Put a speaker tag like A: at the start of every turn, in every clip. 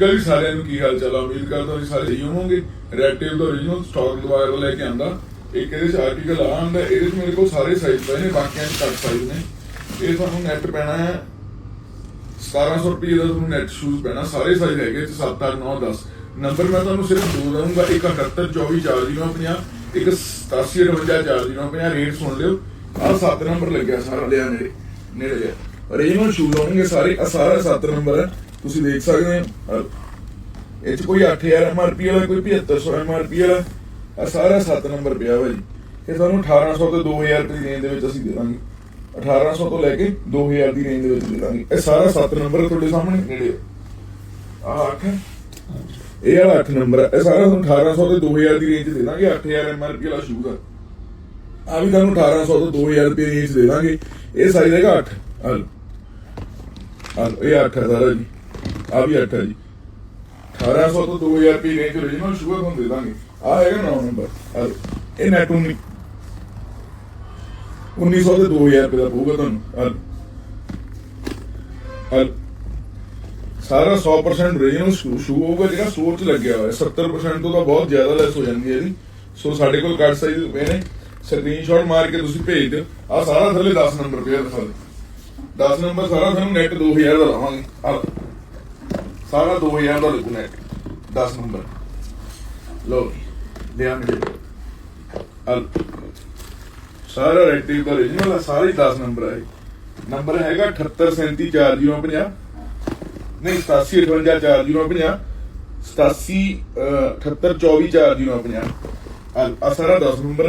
A: ਗੱਲ ਸਾਰਿਆਂ ਨੂੰ ਕੀ ਹਾਲ ਚਾਲ ਆ? ਉਮੀਦ ਕਰਦਾ ਤੁਸੀਂ ਸਾਰੇ ਸਹੀ ਹੋਵੋਗੇ? ਰੈਡ ਟੇਲ ਦਾ origignal ਸਟਾਕ ਦੁਬਾਰਾ ਲੈ ਕੇ ਆਂਦਾ। ਇੱਕ ਇਹਦੇ ਚ ਆਰਟੀਕਲ ਆ? ਆਂਦਾ, ਇਹਦੇ ਚ ਮੇਰੇ ਕੋਲ ਸਾਰੇ ਸਾਈਜ਼ ਪਏ ਨੇ, ਬਾਕੀਆਂ ਚ ਕੱਟ ਸਾਈਜ਼ ਨੇ। ਇਹ ਤੁਹਾਨੂੰ ਨੈਟ ਪੈਣਾ ਹੈ। 1700 ਰੁਪਏ ਦਾ ਤੁਹਾਨੂੰ ਨੈਟ ਸ਼ੂਜ਼ ਪੈਣਾ। ਸਾਰੇ ਸਾਈਜ਼ ਹੈਗੇ 7 8 9 10 ਨੰਬਰ ਮੈਂ ਤੁਹਾਨੂੰ ਸਿਰਫ ਦੋ ਦਊਂਗਾ। ਇੱਕ 78 24 4050 ਇੱਕ 87 58 4050 ਰੇਟ ਸੁਣ ਲਿਓ। ਆਹ 7 ਨੰਬਰ ਲੱਗਿਆ ਸਾਰਾ, ਲਿਆ ਨੇੜੇ ਨੇੜੇ ਲਿਆ origignal ਸ਼ੂਜ਼ ਹੋਣਗੇ ਸਾਰੇ ਆ ਸਾਰਾ 7 ਨੰਬਰ ਹੈ ਤੁਸੀਂ ਦੇਖ ਸਕਦੇ ਹੋ। ਆਹ ਇਹ ਚ ਕੋਈ 8000 ਐਮਆਰਪੀ ਵਾਲਾ ਕੋਈ 7500 ਐਮਆਰਪੀ ਵਾਲਾ ਆ ਸਾਰਾ 7 ਨੰਬਰ ਪਿਆ ਭਾਜੀ ਇਹ ਤੁਹਾਨੂੰ 1800 ਤੋਂ 2000 ਰੁਪਏ ਦੀ ਰੇਂਜ ਦੇ ਵਿੱਚ ਅਸੀਂ ਦੇ ਦਾਂਗੇ। 1800 ਤੋਂ ਲੈ ਕੇ 2000 ਦੀ ਰੇਂਜ ਦੇ ਵਿੱਚ ਦੇ ਦਾਂਗੇ। ਇਹ ਸਾਰਾ 7 ਨੰਬਰ ਤੁਹਾਡੇ ਸਾਹਮਣੇ ਨੇੜੇ ਆ। 8 ਇਹ ਵਾਲਾ 8 ਨੰਬਰ ਹੈ ਇਹ ਸਾਰਾ ਤੁਹਾਨੂੰ 1800 ਤੋਂ 2000 ਦੀ ਰੇਂਜ ਦੇ ਦਾਂਗੇ। 8000 ਐਮਆਰਪੀ ਵਾਲਾ ਸ਼ੂਜ਼ ਆ। ਆ ਵੀ ਤੁਹਾਨੂੰ 1800 ਤੋਂ 2000 ਰੁਪਏ ਦੀ ਰੇਂਜ ਦੇ ਦਾਂਗੇ। ਇਹ ਸਾਈਜ਼ ਹੈਗਾ 8 ਆ ਲਓ, ਇਹ 8 ਹੈ ਸਾਰਾ ਜੀ ਆ ਵੀ 8 ਹੈ ਜੀ 1800 ਤੋਂ 2000 ਰੁਪਏ ਰੇਂਜ origignal ਸ਼ੂਗਰ ਤੁਹਾਨੂੰ ਦੇ ਦਾਂਗੇ ਆ ਹੈਗਾ 9 ਨੰਬਰ ਇਹ ਨੈਟ 19 1900 ਤੇ 2000 ਰੁਪਏ ਦਾ ਪਊਗਾ ਤੁਹਾਨੂੰ ਆ ਸਾਰਾ 100% origignal ਸ਼ੂ ਹੋਊਗਾ ਜਿਹੜਾ ਸਟੋਰ 'ਚ ਲੱਗਿਆ ਹੋਇਆ। ਹੈ। 70% ਤੋਂ ਤਾਂ ਬਹੁਤ ਜ਼ਿਆਦਾ ਲੈਸ ਹੋ ਜਾਂਦੀ ਹੈ ਜੀ ਸੋ ਸਾਡੇ ਕੋਲ ਕੱਟ ਸਾਈਜ਼ ਪਏ ਨੇ। ਸਕਰੀਨਸ਼ਾਟ ਮਾਰ ਕੇ ਤੁਸੀਂ ਭੇਜ ਦਿਓ। ਆ ਸਾਰਾ ਥੱਲੇ 10 ਨੰਬਰ ਪਿਆ ਦਿਖਾ ਦਿਓ। 10 ਨੰਬਰ ਸਾਰਾ ਤੁਹਾਨੂੰ ਨੈਟ 2000 ਦਾ ਲਾਵਾਂਗੇ ਆ ਸਾਰਾ 2000 ਦਾ ਲੱਗੂ ਨੈਟ 10 ਨੰਬਰ। ਲੋ ਲਿਆ ਮੇਰੇ ਅਲ ਸਾਰਾ ਰੈਕਟਿਵ ਦਾ origignal ਹੈ ਸਾਰਾ ਹੀ 10 ਨੰਬਰ ਹੈ ਨੰਬਰ ਹੈਗਾ 78374050 ਨਹੀਂ 87584050 87 78244050 ਆ ਸਾਰਾ 10 ਨੰਬਰ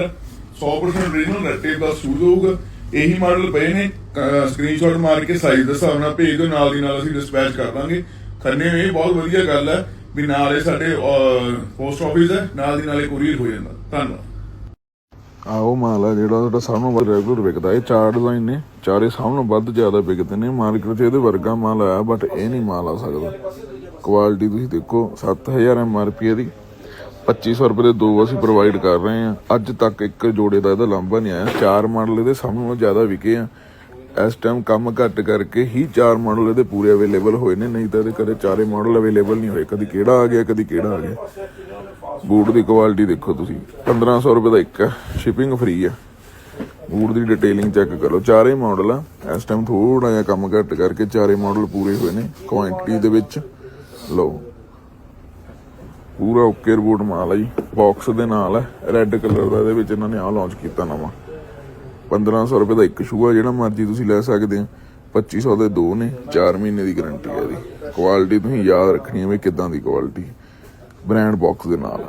A: 100% origignal ਰੈਕਟਿਵ ਦਾ ਸੂਟ ਹੋਊਗਾ। ਇਹੀ ਮਾਡਲ ਪਏ ਨੇ ਸਕਰੀਨਸ਼ਾਟ ਮਾਰ ਕੇ ਸਾਈਜ਼ ਦੇ ਹਿਸਾਬ ਨਾਲ ਭੇਜ ਦਿਓ, ਨਾਲ ਦੀ ਨਾਲ ਅਸੀਂ ਡਿਸਪੈਚ ਕਰ ਦਾਂਗੇ। ਖੰਨੇ ਇਹ ਬਹੁਤ ਵਧੀਆ ਗੱਲ ਹੈ ਵੀ ਨਾਲ ਸਾਡੇ ਪੋਸਟ ਆਫਿਸ ਹੈ, ਨਾਲ ਦੀ ਨਾਲ ਕੁਰੀਅਰ ਹੋ ਜਾਂਦਾ। ਧੰਨਵਾਦ।
B: ਆ ਮਾਲ ਆ ਜਿਹੜਾ ਤੁਹਾਡਾ ਸਭ ਨੂੰ ਰੈਗੂਲਰ ਵਿਕਦਾ, ਇਹ ਚਾਰ ਡਿਜ਼ਾਈਨ ਨੇ, ਚਾਰੇ ਸਭ ਨੂੰ ਵੱਧ ਜ਼ਿਆਦਾ ਵਿਕਦੇ ਨੇ। ਮਾਰਕੀਟ 'ਚ ਇਹਦੇ ਵਰਗਾ ਮਾਲ ਆਇਆ ਬਟ ਇਹ ਨਹੀਂ ਮਾਲ ਆ ਸਕਦਾ। ਕੁਆਲਿਟੀ ਤੁਸੀਂ ਦੇਖੋ 7000 ਐਮਆਰਪੀ ਦੀ 2500 ਰੁਪਏ ਦੇ ਦੋ ਅਸੀਂ ਪ੍ਰੋਵਾਈਡ ਕਰ ਰਹੇ ਹਾਂ। ਅੱਜ ਤੱਕ ਇੱਕ ਜੋੜੇ ਦਾ ਇਹਦਾ ਲਾਂਭਾ ਨਹੀਂ ਆਇਆ। ਚਾਰ ਮਾਡਲ ਇਹਦੇ ਸਭ ਨੂੰ ਜ਼ਿਆਦਾ ਵਿਕੇ ਆ। ਇਸ ਟਾਈਮ ਕੰਮ ਘੱਟ ਕਰਕੇ ਹੀ ਚਾਰ ਮਾਡਲ ਇਹਦੇ ਪੂਰੇ ਅਵੇਲੇਬਲ ਹੋਏ ਨੇ। ਨਹੀਂ ਤਾਂ ਇਹਦੇ ਕਦੇ ਚਾਰੇ ਮਾਡਲ ਅਵੇਲੇਬਲ ਨਹੀਂ ਹੋਏ। ਕਦੀ ਕਿਹੜਾ ਆ ਗਿਆ, ਕਦੀ ਕਿਹੜਾ ਆ ਗਿਆ। ਬੂਟ ਦੀ ਕੁਆਲਿਟੀ ਦੇਖੋ ਤੁਸੀਂ। 1500 ਰੁਪਏ ਦਾ ਇੱਕ ਆ। ਸ਼ਿਪਿੰਗ ਫ੍ਰੀ ਆ। ਬੂਟ ਦੀ ਡਿਟੇਲਿੰਗ ਚੈੱਕ ਕਰੋ। ਚਾਰੇ ਮਾਡਲ ਆ। ਇਸ ਟਾਈਮ ਥੋੜਾ ਜਿਹਾ ਕੰਮ ਘੱਟ ਕਰਕੇ ਚਾਰੇ ਮਾਡਲ ਪੂਰੇ ਹੋਏ ਨੇ। ਕੁਆਂਟੀਟੀ ਦੇ ਵਿੱਚ। ਲਓ। ਪੂਰਾ ਓਕੇ ਰਿਪੋਰਟ ਮਾਲ ਹੈ ਜੀ। ਬਾਕਸ ਦੇ ਨਾਲ ਹੈ ਰੈੱਡ ਕਲਰ ਦਾ, ਇਹਦੇ ਵਿੱਚ ਇਹਨਾਂ ਨੇ ਆ ਲਾਂਚ ਕੀਤਾ ਨਵਾਂ। 1500 ਰੁਪਏ ਦਾ ਇੱਕ ਸ਼ੂ ਆ, ਜਿਹੜਾ ਮਰਜ਼ੀ ਤੁਸੀਂ ਲੈ ਸਕਦੇ ਆ। 2500 ਦੇ ਦੋ ਨੇ 4 ਮਹੀਨੇ ਦੀ ਗਾਰੰਟੀ ਹੈ ਇਹਦੀ। ਕੁਆਲਿਟੀ ਤੁਸੀਂ ਯਾਦ ਰੱਖਣੀ ਹੈ ਵੀ ਕਿੱਦਾਂ ਦੀ ਕੁਆਲਿਟੀ ਬ੍ਰਾਂਡ ਬਾਕਸ ਦੇ ਨਾਲ